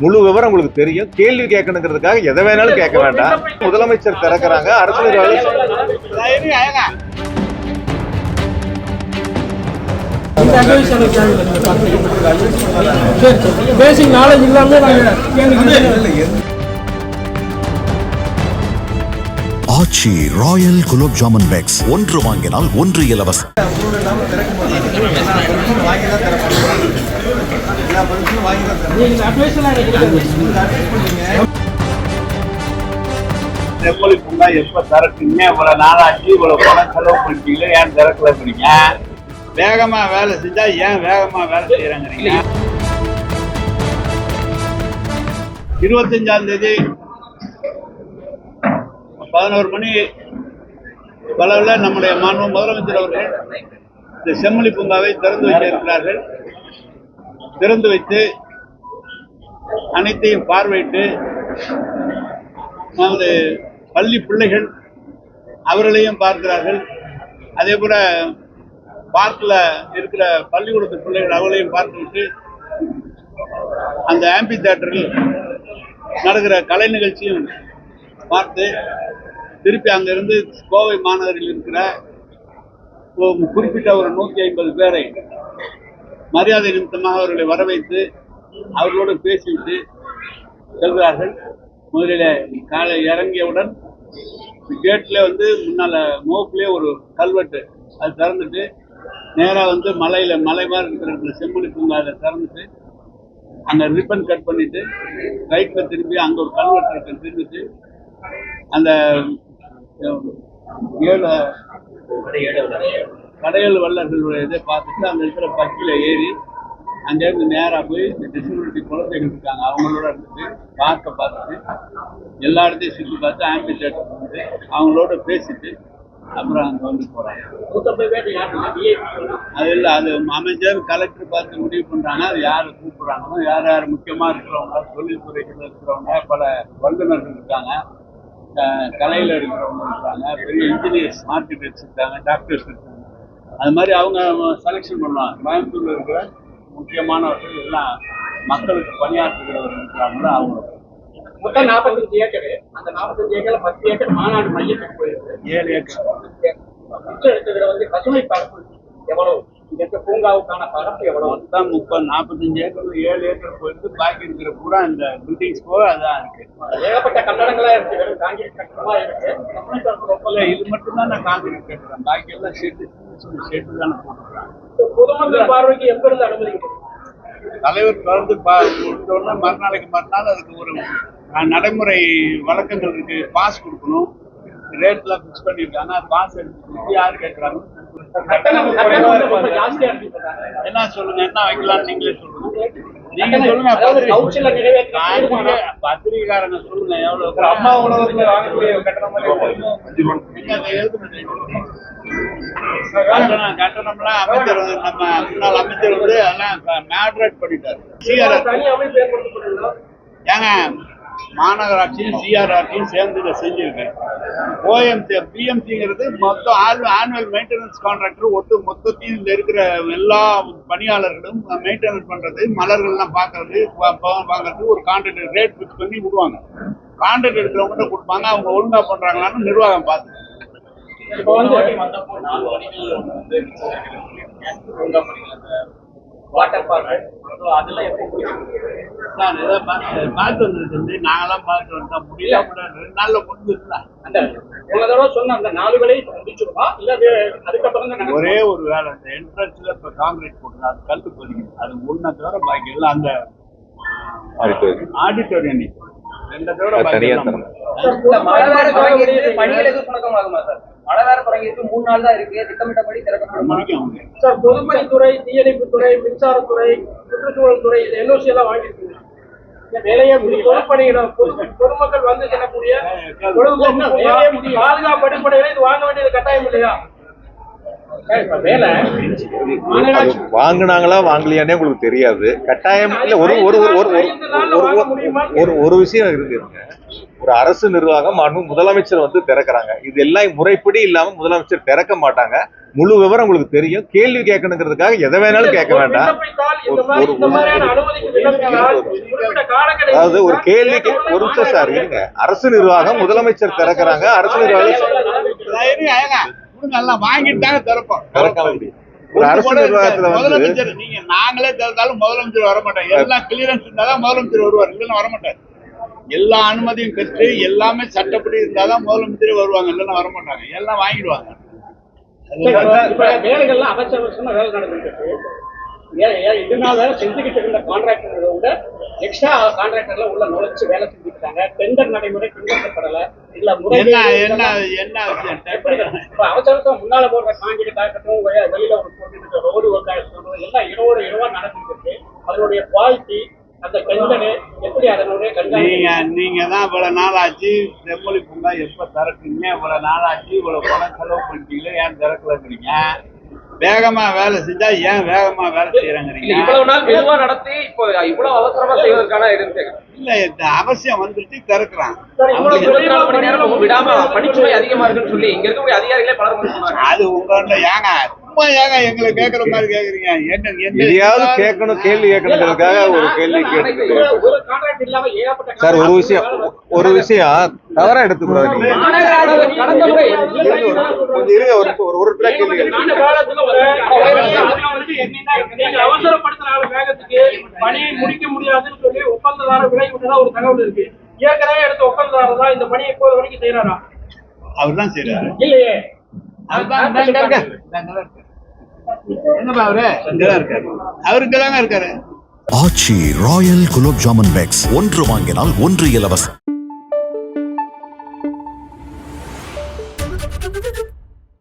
முழு விவரம் உங்களுக்கு தெரியும். கேள்வி கேட்கணுங்கிறதுக்காக எதை வேணாலும் கேட்க வேண்டாம். முதலமைச்சர் திறக்கிறாங்க. அரசு பேசிக் நாலேஜ் இல்லாமல் ஆச்சி ராயல் குலோப் ஜாமுன் பேக்ஸ். ஒன்று வாங்கினால் ஒன்று இலவசம். நீங்க அட்வைஸ் எல்லாம் எனக்கு கொடுக்காதீங்க. செம்மொழி பூங்கா எப்ப திறக்குங்க இவ்வளவு நாளாச்சு இவ்வளவு பணம் செலவு பண்ணிட்டீங்களே ஏன் திறக்கல பண்ணீங்க வேகமா வேலை செஞ்சா ஏன் வேகமா வேலை செய்யறாங்க இருபத்தஞ்சாம் தேதி பதினோரு மணி அளவில் நம்முடைய மாண்பு முதலமைச்சர் அவர்கள் இந்த செம்மொழி பூங்காவை திறந்து வைக்க இருக்கிறார்கள் திறந்து வைத்து அனைத்தையும் பார்வையிட்டு நமது பள்ளி பிள்ளைகள் அவர்களையும் பார்க்கிறார்கள். அதே போல் பார்க்கில் இருக்கிற பள்ளிக்கூடத்து பிள்ளைகள் அவர்களையும் பார்த்துவிட்டு அந்த ஆம்பி தேட்டரில் நடக்கிற கலை நிகழ்ச்சியும் பார்த்து திருப்பி அங்கிருந்து கோவை மாநகரில் இருக்கிற குறிப்பிட்ட ஒரு நூற்றி ஐம்பது பேரை மரியாதை நிமித்தமாக அவர்களை வரவைத்து அவர்களோடு பேசிவிட்டு செல்கிறார்கள். முதலில் காலை இறங்கியவுடன் கேட்டில் வந்து முன்னால் மோப்பிலே ஒரு கல்வெட்டு அது திறந்துட்டு நேராக வந்து மலையில் மலை மாதிரி இருக்கிற செம்மொழி பூங்கா அதை திறந்துட்டு அங்கே ரிப்பன் கட் பண்ணிவிட்டு ரைட்டில் திரும்பி அங்கே ஒரு கல்வெட்டு இருக்கு திரும்பிட்டு அந்த ஏழு கடையல் வல்லர்களுடைய இதை பார்த்துட்டு அங்கே இருக்கிற பக்கியில் ஏறி அங்கேருந்து நேராக போய் இந்த டிசபிலிட்டி குழந்தைகள் இருக்காங்க அவங்களோட இருந்துட்டு பார்க்க பார்த்துட்டு எல்லா இடத்தையும் சுற்றி பார்த்து ஆம்பி தேட்டர் வந்து அவங்களோட பேசிட்டு அப்புறம் அங்கே வந்து போகிறாங்க அது இல்லை அது அமைச்சர் கலெக்டர் பார்த்து முடிவு பண்ணுறாங்க அது யார் கூப்பிட்றாங்களோ யார் யார் முக்கியமாக இருக்கிறவங்க தொழில்துறைகள் இருக்கிறவங்க பல வல்லுநர்கள் இருக்காங்க. கலையில் இருக்கிறவங்க இருக்காங்க பெரிய இன்ஜினியர்ஸ் ஆர்கிடெக்ட்ஸ் இருக்காங்க டாக்டர்ஸ் இருக்காங்க. அது மாதிரி அவங்க செலெக்ஷன் பண்ணுவாங்க. கோயம்புத்தூர்ல இருக்கிற முக்கியமானவர்கள் எல்லாம் மக்களுக்கு பணியாற்றுகிறவர்கள் இருக்கிறாங்களோ அவங்க. மொத்தம் நாற்பத்தஞ்சு ஏக்கர். அந்த நாற்பத்தஞ்சு ஏக்கர்ல பத்து ஏக்கர் மாநாடு மையத்துக்கு போயிருக்கு. ஏழு ஏக்கர். மிச்சம் எடுத்ததுல வந்து பசுமை பரப்பு எவ்வளவு? இருக்க பூங்காவுக்கான பரப்பு எவ்வளவு? மொத்தம் முப்பது நாற்பத்தஞ்சு ஏக்கர்ல ஏழு ஏக்கர் போயிட்டு பாக்கி இருக்கிற பூரா இந்த பில்டிங்ஸ் போக அதான் இருக்கு. ஏகப்பட்ட கட்டடங்களா இருக்கு. வெறும் காங்கிரீட் கட்டடமா இருக்கு. இது மட்டும் தான் நான் காங்கிரீட் கட்டுறேன் பாக்கி எல்லாம் ஷெட்டு ஷெட்டு தானே போட்டுருக்காங்க. பொதுமக்கள் பார்வைக்கு எப்ப இருந்து அனுமதிக்கப்படும் தலைவர் பா கொடுத்தோன்னா மறுநாளைக்கு மறுநாள் அதுக்கு ஒரு நடைமுறை வழக்கங்கள் இருக்கு. பாஸ் கொடுக்கணும். ரேட்லாம் ஃபிக்ஸ் பண்ணியிருக்காங்க. பாஸ் எடுத்து யார் கேட்குறாங்க என்ன சொல்லுங்க என்ன வைக்கலாம்னு நீங்களே சொல்லுங்க. நீங்க சொல்லுங்க அதாவது கவுன்சில்ல நிறைவேற்ற பத்திரிகை பத்திரிகைக்காரங்க சொல்லுங்க எவ்வளவு அம்மா உணவகத்துல வாங்கக்கூடிய கட்டணம் கட்டணம்லாம் அமைச்சர் நம்ம முன்னாள் அமைச்சர் வந்து அதெல்லாம் மேட்ரேட் பண்ணிட்டாரு. ஏங்க மாநகராட்சியும் சிஆர்ஆர்டியும் சேர்ந்து இதை செஞ்சிருக்கேன் ஓஎம்சி பிஎம்சிங்கிறது மொத்தம் ஆனுவல் மெயின்டெனன்ஸ் கான்ட்ராக்டர் ஒட்டு மொத்தத்தையும் இதில் இருக்கிற எல்லா பணியாளர்களும் மெயின்டெனன்ஸ் பண்ணுறது மலர்கள்லாம் பார்க்கறது வா- வாங்குறது ஒரு கான்ட்ராக்ட் ரேட் ஃபிக்ஸ் பண்ணி விடுவாங்க. கான்ட்ராக்ட் எடுக்கிறவங்ககிட்ட கொடுப்பாங்க அவங்க ஒழுங்காக பண்ணுறாங்களான்னு நிர்வாகம் பார்த்து இப்போ வந்து வாட்டர் பார்க் அதெல்லாம் எப்படி நான் இதை பார்த்து பார்த்து வந்துருக்கு வந்து நாங்களாம் பார்த்து வந்தா முடியல நாள்ல முடிஞ்சிருந்தா அந்த உங்களை தடவை சொன்ன அந்த நாலு வேலையை முடிச்சிருமா? இல்ல அது அதுக்கப்புறம்? ஒரே ஒரு வேலை அந்த என்ட்ரன்ஸ்ல இப்ப காங்கிரீட் போட்டு அது கல் பதிக்குது அது ஒன்றை தவிர பாக்கி எல்லாம் அந்த ஆடிட்டோரியம் ரெண்டை தவிர பாக்கி மழை வேற தொடங்கியிருக்கு. பணிகள் எதுவும் சுணக்கமாகுமா சார்? மழை வேற தொடங்கியிருக்கு மூணு நாள் தான் இருக்கு. திட்டமிட்டபடி திறக்கப்படும். சார் பொதுப்பணித்துறை தீயணைப்புத்துறை மின்சாரத்துறை சுற்றுச்சூழல் துறை இது என்ஓசி எல்லாம் வாங்கியிருக்கீங்க. வேலையே பொதுப்பணியிடம் பொது- பொதுமக்கள் வந்து செல்லக்கூடிய பாதுகாப்பு அடிப்படையில இது வாங்க வேண்டியது கட்டாயம் இல்லையா சார், இப்ப வேலை அது மாநகராட்சி வாங்குனாங்களா வாங்கலையானே உங்களுக்கு தெரியாது. கட்டாயம் இல்ல ஒரு ஒரு ஒரு ஒரு விஷயம் இருக்குங்க ஒரு அரசு நிர்வாகம் முதலமைச்சர் வந்து திறக்கறாங்க. இது எல்லாம் முறைப்படி இல்லாம முதலமைச்சர் திறக்க மாட்டாங்க. முழு விவரம் உங்களுக்கு தெரியும். கேள்வி கேட்கணுங்கிறதுக்காக எதை வேணாலும் கேட்க வேண்டாம். அதாவது ஒரு கேள்விக்கு ஒரு நிமிஷம் சார் இருங்க. அரசு நிர்வாகம் முதலமைச்சர் திறக்கறாங்க. அரசு நிர்வாகம் நான் இருங்க, ஏங்க, கொடுங்க, எல்லாம் வாங்கிட்டு தாங்க திறப்போம் முதலமைச்சர் நீங்க நாங்களே திறந்தாலும் முதலமைச்சர் வர மாட்டாங்க எல்லாம் கிளியரன்ஸ் இருந்தாதான் முதலமைச்சர் வருவார் இல்லைன்னா வர மாட்டார் எல்லா அனுமதியும் பெற்று எல்லாமே சட்டப்படி இருந்தாதான் முதலமைச்சரே வருவாங்க இல்லைன்னா வர மாட்டாங்க எல்லாம் வாங்கிடுவாங்க. வேலைகள்லாம் அவசர அவசரமா வேலை நடந்துட்டு இருக்கு ஏன் ஏன் இது நாள் வேலை செஞ்சுக்கிட்டு இருந்த கான்ட்ராக்டர்களை விட எக்ஸ்ட்ரா கான்ட்ராக்டர்ல உள்ள நுழைச்சு வேலை இருக்காங்க டெண்டர் நடைமுறை பின்பற்றப்படல. இல்ல முறை அவசரத்தை முன்னால போடுற காங்கிரீட் ஆகட்டும் வெளியில ஒரு போட்டு ரோடு ஒர்க் ஆகட்டும் எல்லாம் இரவோடு இரவா நடந்துட்டு இருக்கு அதனுடைய குவாலிட்டி அந்த டெண்டரு எப்படி அதனுடைய நீங்க நீங்க தான் இவ்வளவு நாள் ஆச்சு செம்மொழி பூங்கா எப்ப திறக்குங்க இவ்வளவு நாள் ஆச்சு இவ்வளவு பணம் செலவு பண்ணிட்டீங்களே ஏன் திறக்கலங்கிறீங்க? வேகமா வேலை செஞ்சா ஏன் வேகமா வேலை இல்ல செய்யறேங்கிறீங்க இவ்வளவு நாள் மெதுவா நடத்தி இப்போ இவ்வளவு அவசரமா செய்வதற்கான இருந்து இல்ல இந்த அவசியம் வந்துட்டு திறக்கிறான். விடாம பணிச்சுமை அதிகமா இருக்குன்னு சொல்லி இங்க இருக்கக்கூடிய அதிகாரிகளே பலர் அது உங்கள ஏங்க சும்மா ஏங்க எங்களை கேக்குற மாதிரி கேக்குறீங்க? என்ன எதையாவது கேட்கணும் கேள்வி கேட்கணுங்கிறதுக்காக ஒரு கேள்வி கேட்டு ஒரு கான்ட்ராக்ட் இல்லாம ஏகப்பட்ட சார் ஒரு விஷயம் ஒரு விஷயம் தவறா எடுத்துக்கூடாது கடந்த முறை இருங்க ஒரு ஒரு ஒரு அவசரப்படுத்தினால வேகத்துக்கு பணியை முடிக்க முடியாதுன்னு சொல்லி ஒப்பந்ததாரர் விலை விட்டதா ஒரு தகவல் இருக்கு. ஏற்கனவே எடுத்த ஒப்பந்ததாரர் தான் இந்த பணியை இப்போது வரைக்கும் செய்யறாரா அவர் தான் செய்யறாரு இல்லையே. Aachi royal gulab jamun packs. ஒன்று வாங்கினால் ஒன்று இலவசம்.